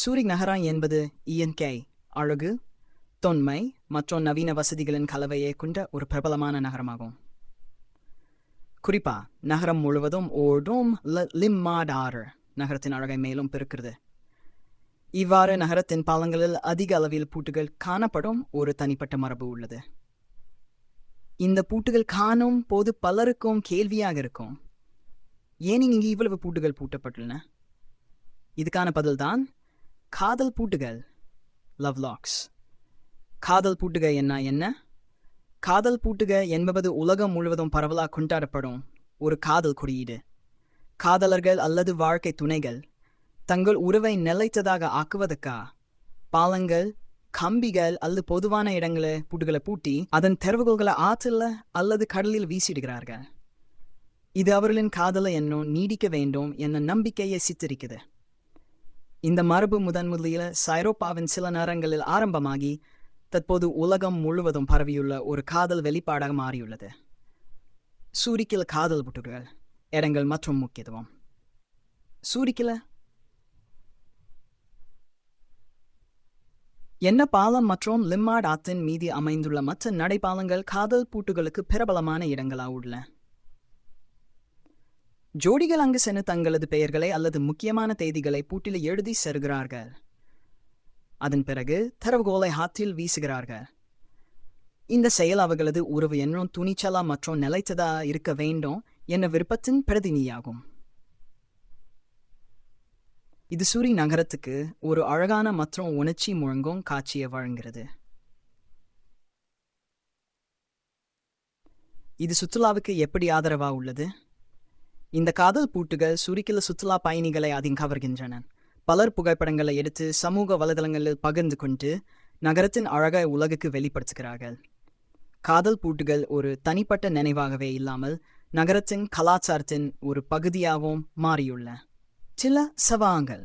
Zurich நகரம் என்பது இயற்கை அழகு தொன்மை மற்றும் நவீன வசதிகளின் கலவையை கொண்ட ஒரு பிரபலமான நகரமாகும். குறிப்பா நகரம் முழுவதும் ஓடும் லிம்மாடாறு நகரத்தின் அழகை மேலும் பெருக்கிறது. இவ்வாறு நகரத்தின் பாலங்களில் அதிக அளவில் பூட்டுகள் காணப்படும் ஒரு தனிப்பட்ட மரபு உள்ளது. இந்த பூட்டுகள் காணும் போது பலருக்கும் கேள்வியாக இருக்கும். ஏன் இங்கு இவ்வளவு பூட்டுகள் பூட்டப்பட்டுள்ளன? இதுக்கான பதில்தான் காதல் பூட்டுகள். லவ் லாக்ஸ் காதல் பூட்டுக என்ன என்ன? காதல் பூட்டுக என்பது உலகம் முழுவதும் பரவலாக கொண்டாடப்படும் ஒரு காதல் குறியீடு. காதலர்கள் அல்லது வாழ்க்கை துணைகள் தங்கள் உறவை நிலைத்ததாக ஆக்குவதற்கா? பாலங்கள் கம்பிகள் அல்லது பொதுவான இடங்களை பூட்டுகளை பூட்டி அதன் தெருவுகோள்களை ஆற்றில் அல்லது கடலில் வீசிடுகிறார்கள். இது அவர்களின் காதலை என்னும் நீடிக்க வேண்டும் என்ற நம்பிக்கையை சித்தரிக்குது இந்த மரபு முதன் முதலில் சைரோப்பாவின் சில நேரங்களில் ஆரம்பமாகி தற்போது உலகம் முழுவதும் பரவியுள்ள ஒரு காதல் வெளிப்பாடாக மாறியுள்ளது. சூரிக்கில் காதல் புட்டுகள் இடங்கள் மற்றும் முக்கியத்துவம். சூரிக்கில என்ன பாலம் மற்றும் லிம்மாட் ஆத்தின் மீது அமைந்துள்ள மற்ற நடைபாலங்கள் காதல் பூட்டுகளுக்கு பிரபலமான இடங்களாக உள்ளன. ஜோடிகள் அங்கு சென்று தங்களது பெயர்களை அல்லது முக்கியமான தேதிகளை பூட்டில் எழுதி செருகிறார்கள். அதன் பிறகு தரவுகோலை ஹாத்தில் வீசுகிறார்கள். இந்த செயல் அவர்களது உறவு என்னும் துணிச்சலா மற்றும் நிலைத்ததா இருக்க வேண்டும் என்ற விருப்பத்தின் பிரதிநிதியாகும். இது சூரி நகரத்துக்கு ஒரு அழகான மற்றும் உணர்ச்சி முழங்கும் காட்சியை வழங்குகிறது. இது சுற்றுலாவுக்கு எப்படி ஆதரவா உள்ளது? இந்த காதல் பூட்டுகள் சுருக்கில சுற்றுலா பயணிகளை அதிகம் கவர்கின்றன. பலர் புகைப்படங்களை எடுத்து சமூக வலைதளங்களில் பகிர்ந்து கொண்டு நகரத்தின் அழகை உலகுக்கு வெளிப்படுத்துகிறார்கள். காதல் பூட்டுகள் ஒரு தனிப்பட்ட நினைவாகவே இல்லாமல் நகரத்தின் கலாச்சாரத்தின் ஒரு பகுதியாகவும் மாறியுள்ள. சில சவாங்கள்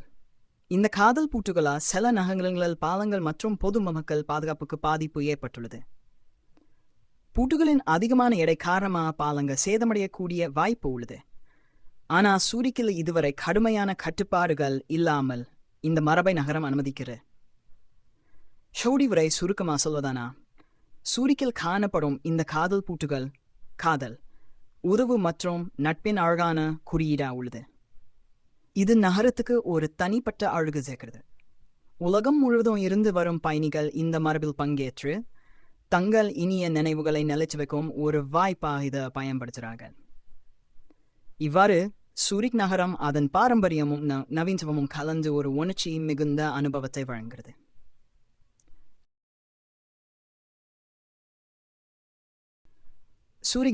இந்த காதல் பூட்டுகளால் சில நகரங்களில் பாலங்கள் மற்றும் பொதுமக்கள் பாதுகாப்புக்கு பாதிப்பு ஏற்பட்டுள்ளது. பூட்டுகளின் அதிகமான எடை காரணமாக பாலங்கள் சேதமடையக்கூடிய வாய்ப்பு உள்ளது. ஆனா சூரிக்கில் இதுவரை கடுமையான கட்டுப்பாடுகள் இல்லாமல் இந்த மரபை நகரம் அனுமதிக்கிறது. ஷோடி உரை சுருக்கமா சொல்வதானா? சூரிக்கில் காணப்படும் இந்த காதல் பூட்டுகள் காதல் உறவு மற்றும் நட்பின் அழகான குறியீடா உள்ளது. இது நகரத்துக்கு ஒரு தனிப்பட்ட அழகு சேர்க்கிறது. உலகம் முழுவதும் இருந்து வரும் பயணிகள் இந்த மரபில் பங்கேற்று தங்கள் இனிய நினைவுகளை நிலைச்சு வைக்கும் ஒரு வாய்ப்பாக இதை பயன்படுத்துகிறார்கள். இவ்வாறு சூரிக் நகரம் அதன் பாரம்பரியமும் ந- நவீனத்துவமும் கலந்து ஒரு உணர்ச்சி மிகுந்த அனுபவத்தை வழங்குகிறது. சூரிக்